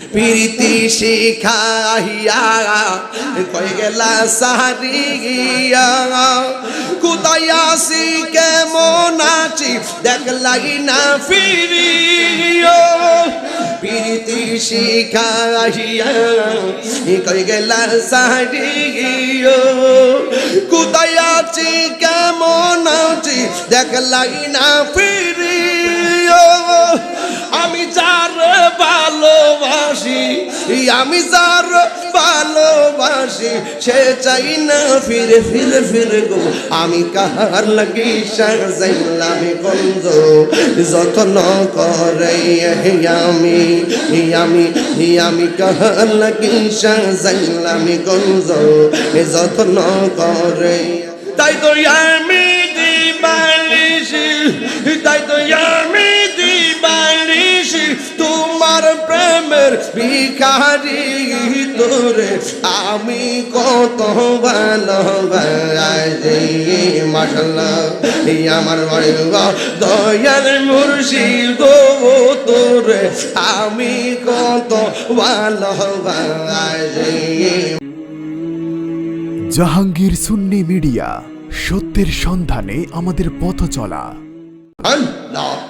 প্রীতি শিখাইয়া কই গেলা সারিয়া। কুতাইয়া শিখে মনাচি দেখলাই না ফিরিও। প্রীতি শিখাইয়া কই গেলা সারিও। কুতাইয়া শিখে মনাচি দেখলাই না ফিরিও। ভালোবাসি আমি যার ভালোবাসি, সে চাই না ফিরে ফিরে ফিরে গো। আমি কাহার লাগি সাজাইলাম গঞ্জ যত্ন করে আমি আমি আমি কাহার লাগি সাজাইলাম গঞ্জ যত্ন করে। তাই তো আমি দিবালিশি তাই তো আমি তোরে আমি কত ভালোবাসি মাসাল্লাহ। আমার বাড়ি দয়াল মুর্শিদ তোরে আমি কত ভালোবাসি জাহাঙ্গীর সুন্নি মিডিয়া সত্যের সন্ধানে আমাদের পথ চলা। Allah,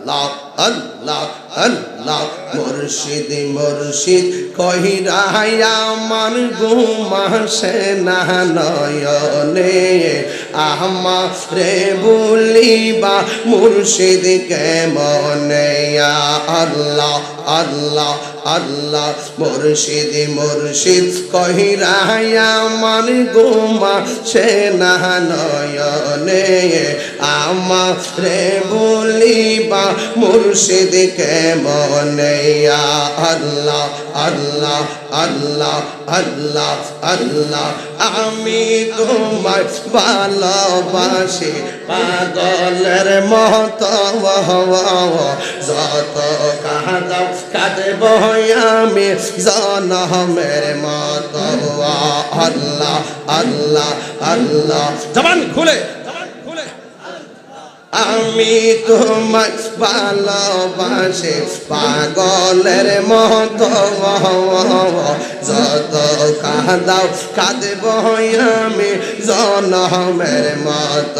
আল্লাহ আল্লাহ মুর্শিদ মুর্শিদ, কহিরায়া, মান গুমাসে না নয়নে। আহমা রে বলিবা, মুর্শিদ কেমনে? আল্লাহ আল্লাহ আল্লাহ। মুর্শিদ মুর্শিদ, কহিরায়া, মান গুমা সে না নয়নে। আমা রে বলিবা মুর্শিদ কেমনে? আল্লাহ আল্লাহ আল্লাহ আল্লাহ আল্লাহ। আমি তোমার ভালোবাসি, পাগলের মত। যত কাঁদাও কাঁদব আমি জনমের মত। আল্লাহ আল্লাহ আল্লাহ। জবান খুলে। আমি তোমার ভালোবাসে, পাগলের মত। যত কাঁদাও, কাঁদব আমি জনমের মত।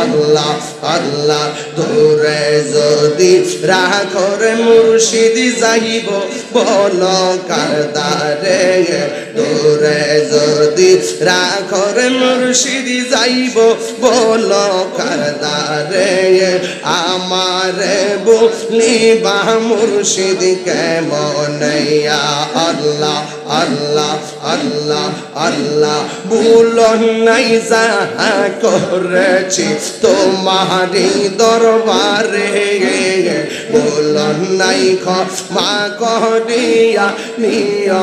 আল্লাহ আল্লাহ, দূরে যদি রাখর মুর্শিদি যাইব বল কারদারে দূরে যদি রাখর মুর্শিদি যাইব, বল কারদারে আমার বলি বা মুর্শিদ কেমন? আল্লাহ আল্লাহ আল্লাহ আল্লাহ, ভুল নাই যাহা করেছি তোমারি দরবারে। ভুল নাই ক্ষমা করিয়া নিয়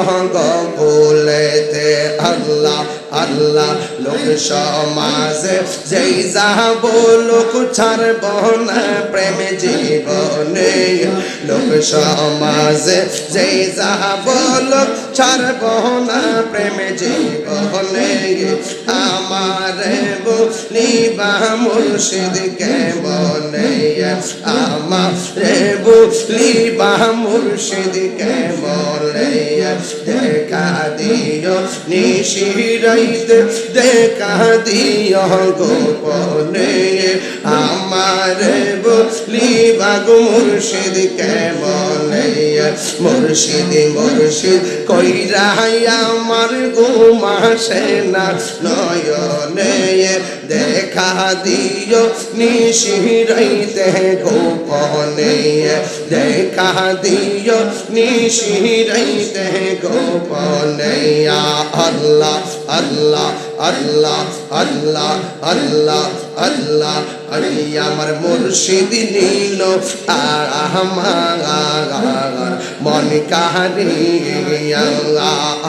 গলেতে আল্লাহ আল্লাহ লোক সমাজে যেই যাব লোক ছাড়ব না, প্রেম জীবনে লোক সমাজে যেই যাব লোক ছাড়ব না, প্রেম জীবনে আমার বলি বা মুর্শিদ কে বলে আমার? বলি বাহ মুর্শিদ কে বলে দেখা দিও নিশিরাইতে দেখা দিও গোপনে। আমার বলি বাগু মুর্শিদ কে বলে মুর্শিদ মুর্শিদ, কইরা আমার ঘুমাসে না নয়নে। দেখা দিও নিশিরাইতে গোপনে। দেখা দিও নিশিরাইতে গোপনে আল্লাহ আল্লাহ আল্লাহ আল্লাহ আল্লাহ আল্লাহ আমি আমার মুর্শিদ নীল আমার মন কাহারি,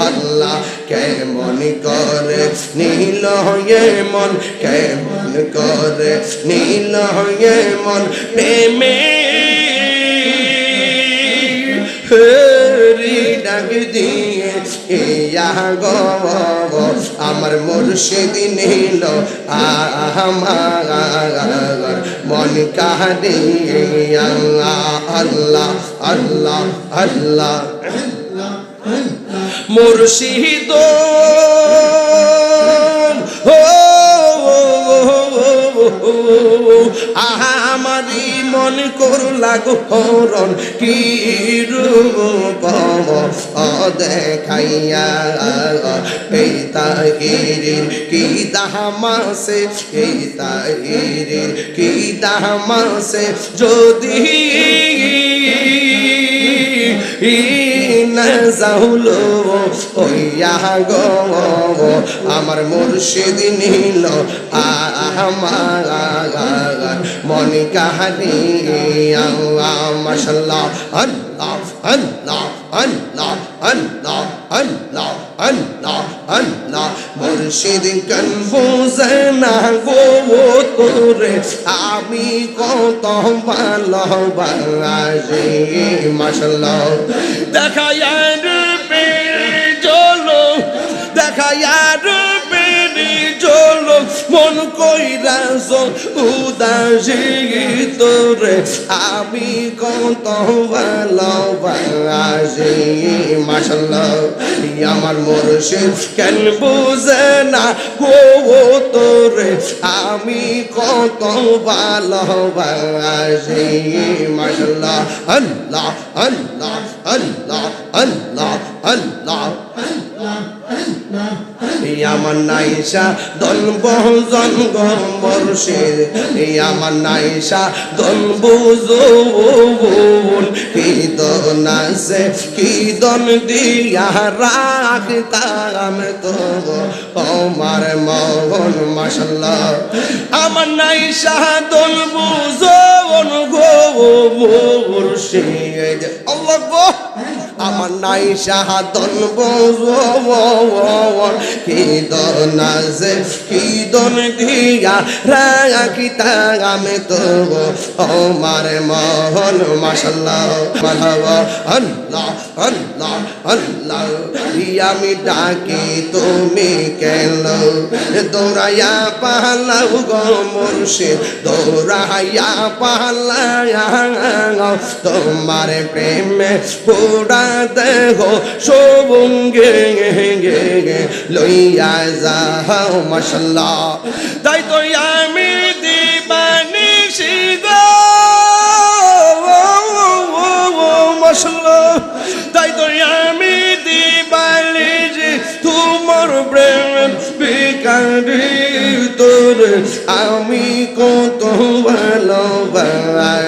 আল্লাহ কেমন করে নীল হয়ে মন, কেমন করে নীল হয়ে মন, প্রেমে। হরি ডাক দিয়ে ইয়া গো আমার মুর্শিদ নীল আমার মন কাহারি আল্লাহ আল্লাহ আল্লাহ মুর্শিদ আমারি মন করলা লাগু হরণ কি রূপ দেখাইয়া এই তাহিরির কি দাহামাসে এই তাহিরির কি দাহামাসে যদি নাজাউলো ওইয়া গো আমার মুর্শিদ নীল আমার মন কাহারি মাশাল্লাহ, আল্লাহ আল্লাহ আল্লাহ আল্লাহ আল্লাহ আল্লাহ আল্লাহ, মুর্শিদ কন বুঝে না গো। করে আমি কত ভালোবাসি দেখা যায় মন কইরা উদাসী তোরে, আমি কত ভালোবাসি। মাশাল্লাহ আমার মুর্শিদ কেন বুঝে না গো তোরে, আমি কত ভালোবাসি। মাশাল্লাহ আল্লাহ আল্লাহ আল্লাহ আল্লাহ আল্লাহ। আমার নাইসা দল বহুজন আমার নাইসা দল দন আছে, কি দন দিয়া রাখতাম তো আমার মগন মাসাল্লাহ আমার নাইসা দল বুঝুন গো আমার নাই শাহাদন কি দন আছে, কি দন দিয়া রাখিতা আমি তো আমার মহন মাসাল্লাহ মানব আল্লাহ আল্লাহ আল্লাহ আমি ডাকি তুমি কেন? দৌড়াইয়া পালাও গো মুর্শিদ, দৌড়াইয়া পালায়া তোমার প্রেমে পুরা দেহ সবঙ্গে লইয়া যাও মশাল্লাহ তাই তো আমি দিবানি শিগ মশলা তাই তো আমি দিবালি যে তোমার প্রেম বিকারি। তোর আমি কত ভালোবাসি।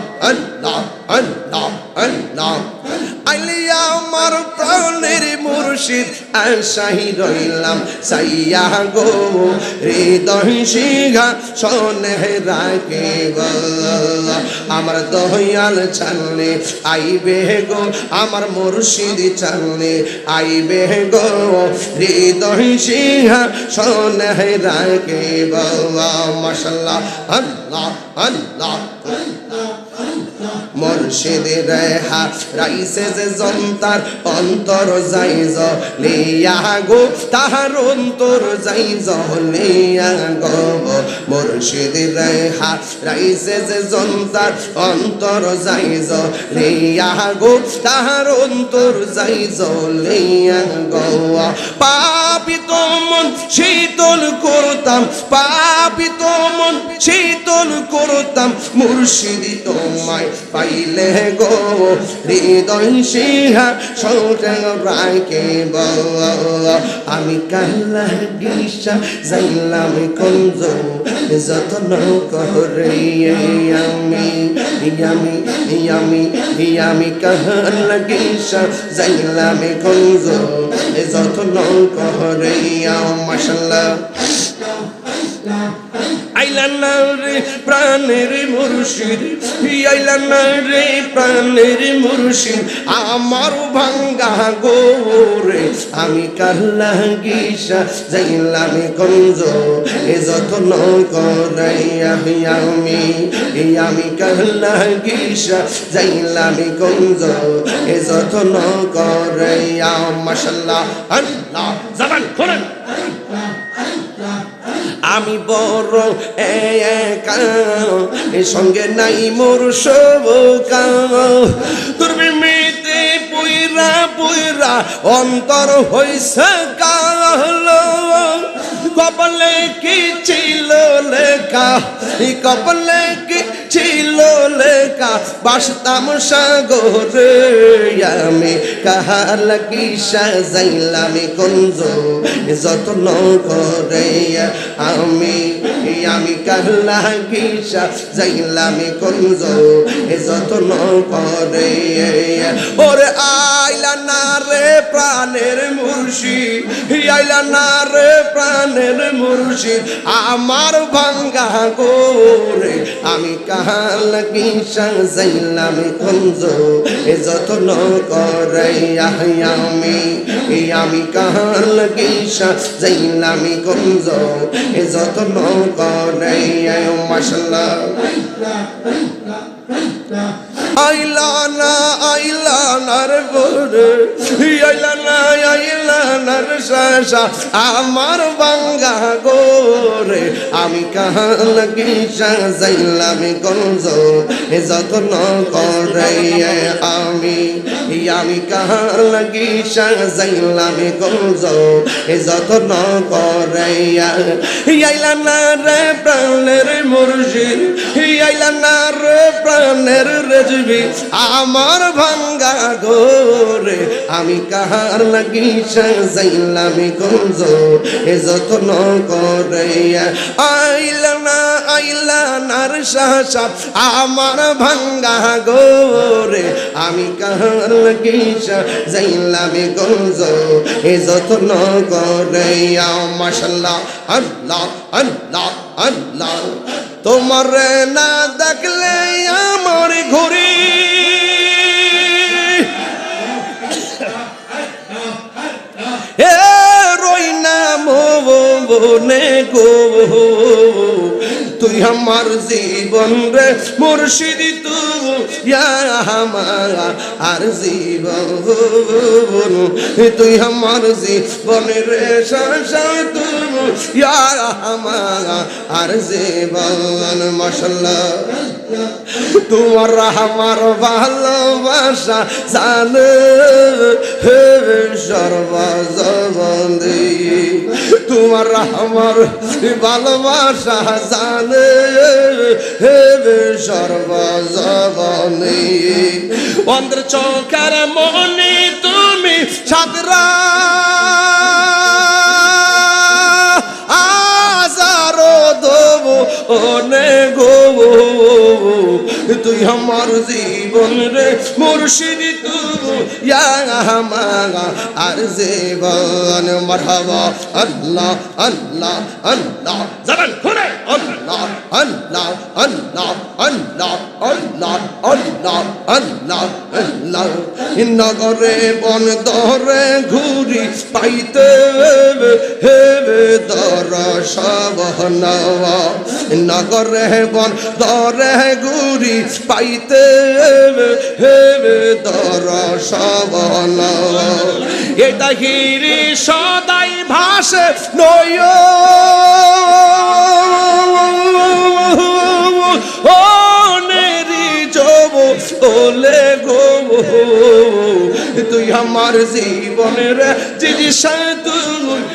মুর্শিদ আশাহি রইলাম সাইয়া গো, হৃদয় সিংহা, শোনে রাখে আমার দয়াল ছানলে আইবে গো, আমার মুর্শিদ ছানলে আইবে গো। হৃদয় সিংহা, শোনে রাখে মশাল্লাহ, আল্লাহ আল্লাহ আল্লাহ। মুর্শিদ রেহা রাইসে যে জন্তার অন্তর যাই লিয়া গো, তাহার অন্তর যাই লিয়া গো। মুর্শিদ রেহা রাইসে যে জন্তার অন্তর যাই লিয়া গো, তাহার অন্তর যাই লিয়া গো। পাপিত মন শীতল করতাম পাপিত মন শীতল করতাম, মুর্শিদি তোমায় পাইলে গো, হৃদয় সিহা সৌরে রাইকে আমি কাল্লা গিসা যাইলাম কুঞ্জ, যত্ন করে আমি আমি আমি আমি কাল্লা গিসা যাইলাম কুঞ্জ, যত্ন করে রে প্রাণের মুর্শিদ আমার ভাঙ্গা গোরে আমি কাল্লা গিসা যাইলাম গঞ্জ, এ যত্ন করাইয়া আমি এ আমি কাল্লা গিসা যাইলাম গঞ্জ, এ যত্ন করাইয়া মাশাল্লাহ, আল্লাহ জবান খোলেন আমি বড় একা। সঙ্গে নাই মোর সব তোর মেতে পুইরা পুইরা অন্তর হইছে কাল। কপালে কি ছিল লেখা? কপালে বাসতাম সাগরে, আমি কাহার লাগি সাজাইলাম কুঞ্জ যত্ন করে আমি আমি কাহলা গিসা যাইলাম কুঞ্জ যত্ন করে। ওরে আইলা না রে প্রাণের মুর্শি আইলা না রে প্রাণের মুর্শি আমার ভাঙ্গা আমি কাহাল গিসা সাইলামি কুঞ্জ এ যত্ন করাই আমি। আমি কাহান কিসা জাইলামি কুঞ্জ এ যত্ন করাই মাসাল্লাহ আইলানা নার গোরে আইলা না, আইলা নার শাসা আমার বাঙ্গা গোরে। আমি কাহাল গিসা যাইলাম গঞ্জ যত্ন করে আমি। আমি কাহাল গিসা যাইলাম গঞ্জ যত্ন করে আইলা না রে প্রাণের মুর্শিদ, আইলা না রে প্রাণের রেজবি, আমার ভাঙ্গা গোরে আমি কাহার লাগি সাজাইলাম গঞ্জ এ যত্ন করে আইলা না, আইলা নার শাসা আমার ভাঙ্গা গোরে আমি কাহার লাগি সাজাইলাম গঞ্জ এ যত্ন করে মাশাল্লাহ, আল্লাহ আল্লাহ আল্লাহ। তোমার না দেখলে আমার ঘুরি মনে গো। তুই আমার জীবন রে মুর্শিদ তুই আমার আর জীবন। তুই আমার জীবন রে শাসা তুই আমার আর জীবন। মশলা তোমার আমার ভালোবাসা জানে সর্বজবন্দি তোমার আমার ভালোবাসা জানে। হে সর্বজবন্দি অন্ধ্র চৌকার মনে তুমি গো। তুই আমার জীবন রে মুর্শিদ আমার আর জীবন মারহাবা। আল্লাহ আল্লাহ আল্লাহ। জবান খুলে আল্লাহ আল্লাহ আল্লাহ আল্লাহ আল্লাহ আল্লাহ আল্লাহ আল্লাহ। নগরে বন দরে ঘুরি পাইতে হেবে দর সব নগরে বন দরে ঘুরি পাইতে দর সব নওয়া এটা হিরি সদাই ভাসে নয়। ওলে গো। তুই আমার জীবনের জিনিস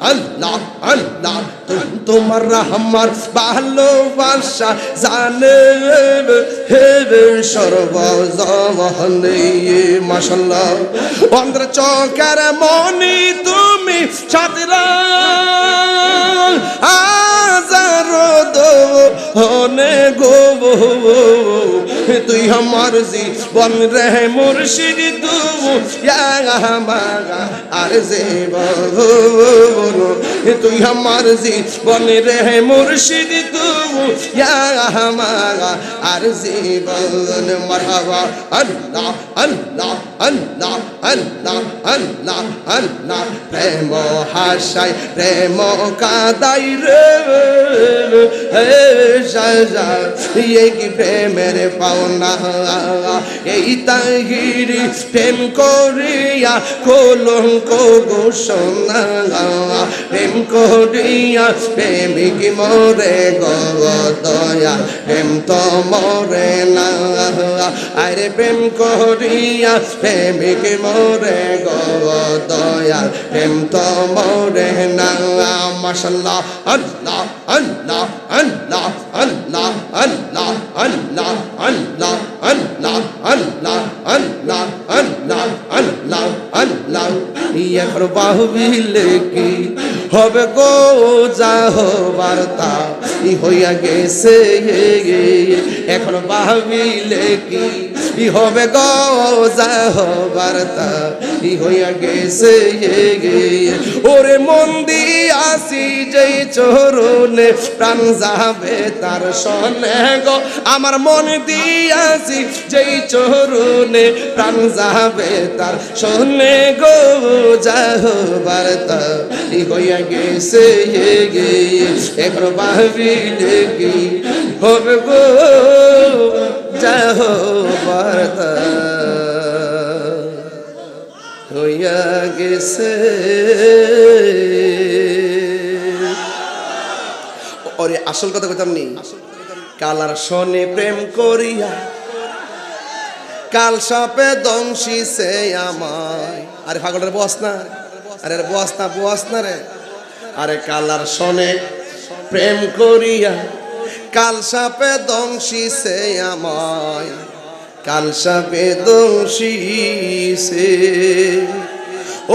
আল্লাহ আল্লাহ তোমার আমার ভালোবাসা জানে হে সর্বজমনে মাসাল্লাহ অন্ধ্র চকের মনি তুমি সাতরা হাজারো দোনে গো তুই আমার জীবন রে মুর্শিদ তু আর জীবন তুই আমার জীবন রে মুর্শিদ তু আর জীবন মারহাবা, আল্লাহ আল্লাহ আল্লাহ আল্লাহ আল্লাহ আল্লাহ। প্রেম হাসাই, প্রেম কাদাই রে। সাজা কি প্রেমের পাওনা? এই তাহিরি প্রেম করিয়া কলঙ্ক গোসনা প্রেম করিয়া প্রেমিক মরে গো দয়া প্রেম তো মরে না আরে প্রেম করিয়া প্রেমিক মরে গো দয়া প্রেম তো মরে না মাশাল্লাহ আল্লাহ আল্লাহ আল্লাহ আল্লাহ আল্লাহ আল্লাহ আল্লাহ আল্লাহ আল্লাহ আল্লাহ আল্লাহ আল্লাহ আল্লাহ এখন বাহুবিলে কি হবে গো যাহ বার্তা। হইয়া গেছে এখন ভাবিলে কি ই হবে গো যা হবার তা, ই হইয়া গেছে ওরে মন আসি যেই চরণে প্রাণ যাবে তার সনে গো। আমার মন দিয়াছি যেই চরণে প্রাণ যাবে তার সনে গো যাহবার তা, ই হইয়া গেছে গে এখন ভাবিলে হবে গো? যাহবার তা হইয়া গেছে। ওরে, আসল কথা কইতাম নি? কালার সনে প্রেম করিয়া, কাল সাপে দংশিছে আমায়। আরে ফাগলের বস না? আরে বস না বস না রে। আরে, কালার সনে প্রেম করিয়া কাল সাপে দংশিছে আমায়, কাল সাপে দংশিছে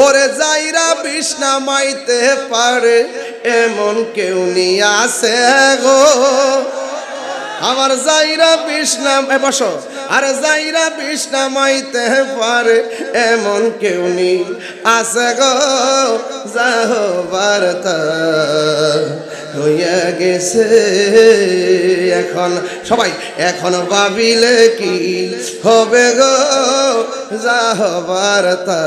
ওরে যাইরা বিষ্ণা মাইতে পারে, এমন কেউ নিয়ে আসে গো। আমার যাইরা বিষ্ণাম এ বসো। আর যাইরা বিষ্ণামাইতে পারে এমন কেউ নি আছে গো যাহ হইয়া গেছে এখন। সবাই, এখন ভাবিলে কি হবে গো যাহ বার্তা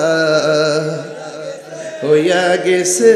হইয়া গেছে